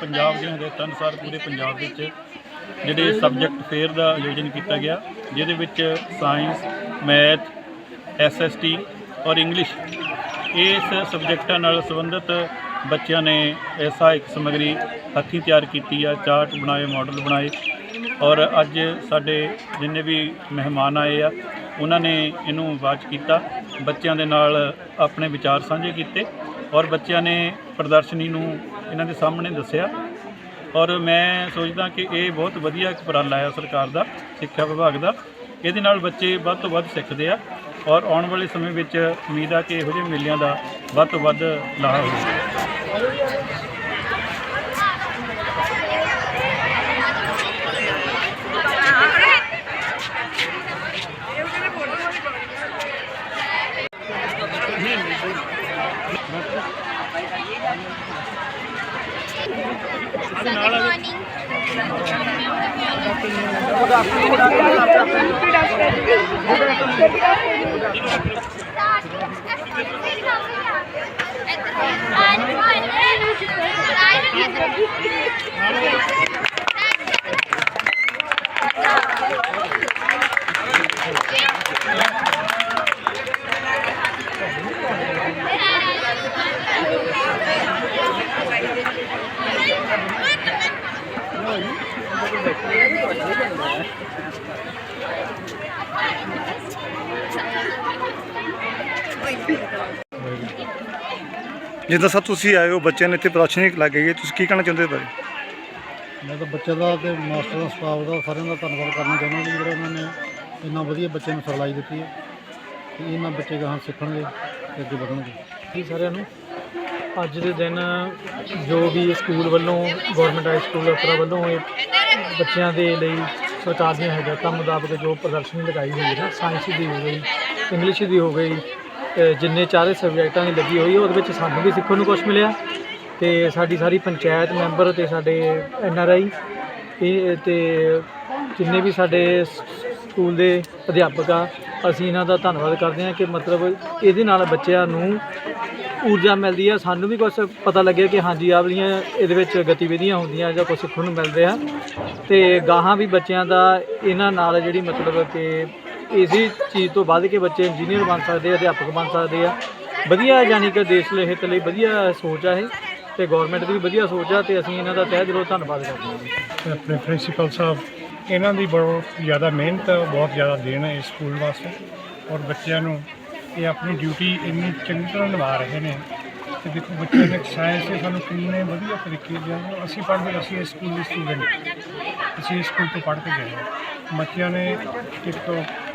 ਪੰਜਾਬ ਦੀਆਂ ਹਦਾਇਤਾਂ ਅਨੁਸਾਰ ਪੂਰੇ ਪੰਜਾਬ ਵਿੱਚ ਜਿਹੜੇ ਸਬਜੈਕਟ ਫੇਅਰ ਦਾ ਆਯੋਜਨ ਕੀਤਾ ਗਿਆ, ਜਿਹਦੇ ਵਿੱਚ ਸਾਇੰਸ ਮੈਥ ਐਸਐਸਟੀ ਔਰ ਇੰਗਲਿਸ਼ ਇਸ ਸਬਜੈਕਟਾਂ ਨਾਲ ਸੰਬੰਧਿਤ ਬੱਚਿਆਂ ਨੇ ਸਹਾਇਕ ਸਮੱਗਰੀ ਹੱਥੀਂ ਤਿਆਰ ਕੀਤੀ ਆ, ਚਾਰਟ ਬਣਾਏ ਮਾਡਲ ਬਣਾਏ ਔਰ ਅੱਜ ਸਾਡੇ ਜਿੰਨੇ ਵੀ ਮਹਿਮਾਨ ਆਏ ਆ ਉਹਨਾਂ ਨੇ ਇਹਨੂੰ ਵਾਚ ਕੀਤਾ। ਬੱਚਿਆਂ ਦੇ ਨਾਲ ਆਪਣੇ ਵਿਚਾਰ ਸਾਂਝੇ ਕੀਤੇ ਔਰ ਬੱਚਿਆਂ ਨੇ ਪ੍ਰਦਰਸ਼ਨੀ ਨੂੰ ਇਹਨਾਂ ਦੇ ਸਾਹਮਣੇ ਦੱਸਿਆ। ਔਰ ਮੈਂ ਸੋਚਦਾ ਕਿ ਇਹ ਬਹੁਤ ਵਧੀਆ ਇੱਕ ਉਪਰਾਲਾ ਹੈ ਸਰਕਾਰ ਦਾ, ਸਿੱਖਿਆ ਵਿਭਾਗ ਦਾ। ਇਹਦੇ ਨਾਲ ਬੱਚੇ ਵੱਧ ਤੋਂ ਵੱਧ ਸਿੱਖਦੇ ਆ ਔਰ ਆਉਣ ਵਾਲੇ ਸਮੇਂ ਵਿੱਚ ਉਮੀਦ ਆ ਕਿ ਇਹੋ ਜਿਹੇ ਮੇਲਿਆਂ ਦਾ ਵੱਧ ਤੋਂ ਵੱਧ ਲਾਹਾ ਹੋਵੇ Good morning. ਜਿੱਦਾਂ ਸਰ ਤੁਸੀਂ ਆਏ ਹੋ ਬੱਚਿਆਂ ਨੇ ਇੱਥੇ ਪ੍ਰਦਰਸ਼ਨੀ ਲੱਗੀ ਹੈ ਤੁਸੀਂ ਕੀ ਕਹਿਣਾ ਚਾਹੁੰਦੇ ਹੋ ਬਾਰੇ? ਮੈਂ ਤਾਂ ਬੱਚੇ ਦਾ ਤੇ ਮਾਸਟਰ ਦਾ ਸਟਾਫ ਦਾ ਸਾਰਿਆਂ ਦਾ ਧੰਨਵਾਦ ਕਰਨਾ ਚਾਹੁੰਦਾ ਜੀ ਜਿਹੜਾ ਉਹਨਾਂ ਨੇ ਇੰਨਾ ਵਧੀਆ ਬੱਚੇ ਨੂੰ ਸਿਖਲਾਈ ਦਿੱਤੀ ਹੈ ਤੇ ਇਹਨਾਂ ਬੱਚੇ ਗਾਹਾਂ ਸਿੱਖਣਗੇ ਤੇ ਅੱਗੇ ਵਧਣਗੇ। ਜੀ ਸਾਰਿਆਂ ਨੂੰ। ਅੱਜ ਦੇ ਦਿਨ ਜੋ ਵੀ ਸਕੂਲ ਵੱਲੋਂ ਗਵਰਨਮੈਂਟ ਹਾਈ ਸਕੂਲ ਅਤਰਾ ਵੱਲੋਂ ਇਹ ਬੱਚਿਆਂ ਦੇ ਲਈ ਸਰਕਾਰ ਦੀਆਂ ਹਦਾਇਤਾਂ ਮੁਤਾਬਕ ਜੋ ਪ੍ਰਦਰਸ਼ਨੀ ਲਗਾਈ ਹੋਈ ਹੈ ਸਾਇੰਸ ਦੀ ਹੋ ਗਈ ਇੰਗਲਿਸ਼ ਦੀ ਹੋ ਗਈ ਜਿੰਨੇ ਚਾਰੇ ਸਬਜੈਕਟਾਂ ਦੀ ਲੱਗੀ ਹੋਈ, ਉਹਦੇ ਵਿੱਚ ਸਾਨੂੰ ਵੀ ਸਿੱਖਣ ਨੂੰ ਕੁਝ ਮਿਲਿਆ ਤੇ ਸਾਡੀ ਸਾਰੀ ਪੰਚਾਇਤ ਮੈਂਬਰ ਤੇ ਸਾਡੇ ਐਨ ਆਰ ਆਈ ਇਹ ਤੇ ਜਿੰਨੇ ਵੀ ਸਾਡੇ ਸਕੂਲ ਦੇ ਅਧਿਆਪਕ ਆ, ਅਸੀਂ ਇਹਨਾਂ ਦਾ ਧੰਨਵਾਦ ਕਰਦੇ ਹਾਂ ਕਿ ਮਤਲਬ ਇਹਦੇ ਨਾਲ ਬੱਚਿਆਂ ਨੂੰ ਊਰਜਾ ਮਿਲਦੀ ਆ, ਸਾਨੂੰ ਵੀ ਕੁਝ ਪਤਾ ਲੱਗਿਆ ਕਿ ਹਾਂਜੀ, ਆਹ ਵਾਲੀਆਂ ਇਹਦੇ ਵਿੱਚ ਗਤੀਵਿਧੀਆਂ ਹੁੰਦੀਆਂ ਜਾਂ ਕੁਝ ਸਿੱਖਣ ਨੂੰ ਮਿਲਦੇ ਆ। ਤੇ ਗਾਹਾਂ ਵੀ ਬੱਚਿਆਂ ਦਾ ਇਹਨਾਂ ਨਾਲ ਜਿਹੜੀ ਮਤਲਬ ਕਿ ਇਸੇ ਚੀਜ਼ ਤੋਂ ਵੱਧ ਕੇ ਬੱਚੇ ਇੰਜੀਨੀਅਰ ਬਣ ਸਕਦੇ ਆ, ਅਧਿਆਪਕ ਬਣ ਸਕਦੇ ਆ। ਵਧੀਆ ਯਾਨੀ ਕਿ ਦੇਸ਼ ਲਈ, ਹਿੱਤ ਲਈ ਵਧੀਆ ਸੋਚ ਆ ਇਹ ਤੇ ਗਵਰਨਮੈਂਟ ਦੀ ਵੀ ਵਧੀਆ ਸੋਚ ਆ ਤੇ ਅਸੀਂ ਇਹਨਾਂ ਦਾ ਤਹਿ ਦਿਲੋਂ ਧੰਨਵਾਦ ਕਰਦੇ ਹਾਂ। ਜੀ ਆਪਣੇ ਪ੍ਰਿੰਸੀਪਲ ਸਾਹਿਬ, ਇਹਨਾਂ ਦੀ ਬਹੁਤ ਜ਼ਿਆਦਾ ਮਿਹਨਤ, ਬਹੁਤ ਜ਼ਿਆਦਾ ਦੇਣ ਹੈ ਇਸ ਸਕੂਲ ਵਾਸਤੇ ਔਰ ਬੱਚਿਆਂ ਨੂੰ ਇਹ ਆਪਣੀ ਡਿਊਟੀ ਇੰਨੀ ਚੰਗੀ ਤਰ੍ਹਾਂ ਨਿਭਾ ਰਹੇ ਨੇ ਤੇ ਦੇਖੋ ਬੱਚਿਆਂ ਦੇ ਸਾਇੰਸ ਦੇ ਸਾਨੂੰ ਕਿੰਨੇ ਵਧੀਆ ਤਰੀਕੇ ਨਾਲ ਅਸੀਂ ਪੜ੍ਹਦੇ, ਅਸੀਂ ਇਸ ਸਕੂਲ ਦੇ ਸਟੂਡੈਂਟ ਅਸੀਂ ਇਸ ਸਕੂਲ ਤੋਂ ਪੜ੍ਹ ਕੇ ਗਏ ਹਾਂ ਬੱਚਿਆਂ ਨੇ ਇੱਕ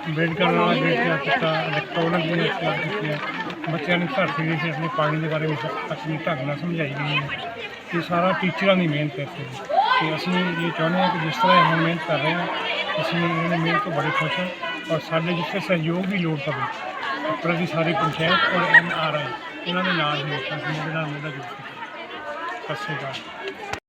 ਬ੍ਰੇਡ ਕਰਨ ਵਾਲਾ ਬ੍ਰੇਡ ਤਿਆਰ ਕੀਤਾ ਇਲੈਕਟ੍ਰੋਨਿਕ ਯੂਨਿਟ ਤਿਆਰ ਕੀਤੀ ਬੱਚਿਆਂ ਨੇ ਧਰਤੀ ਦੇ ਸਿਰ ਤੇ ਪਾਣੀ ਦੇ ਬਾਰੇ ਵਿੱਚ ਆਪਣੀ ਢੰਗ ਨਾਲ ਸਮਝਾਈ ਗਈ ਹੈ ਇਹ ਸਾਰਾ ਟੀਚਰਾਂ ਦੀ ਮਿਹਨਤ ਹੈ ਇੱਥੇ। ਦੀ। ਤੇ ਅਸੀਂ ਇਹ ਚਾਹੁੰਦੇ ਹਾਂ ਕਿ ਜਿਸ ਤਰ੍ਹਾਂ ਇਹ ਹੁਣ ਮਿਹਨਤ ਕਰ ਰਹੇ ਹਾਂ ਅਸੀਂ ਇਹਨਾਂ ਦੀ ਮਿਹਨਤ ਤੋਂ ਬੜੇ ਖੁਸ਼ ਹਾਂ ਔਰ ਸਾਡੇ ਜਿੱਥੇ ਸਹਿਯੋਗ ਦੀ ਲੋੜ ਪਵੇ ਉੱਪਰ ਦੀ ਸਾਰੀ ਪੰਚਾਇਤ ਔਰ ਐਨ ਆਰ ਆਈ, ਇਹਨਾਂ ਦੇ ਨਾਲ ਹੀ ਅਸੀਂ ਨਾਲ ਮਿਲਦਾ ਜੁੜ ਸਕੇ ਸਤਿ ਸ਼੍ਰੀ ਅਕਾਲ।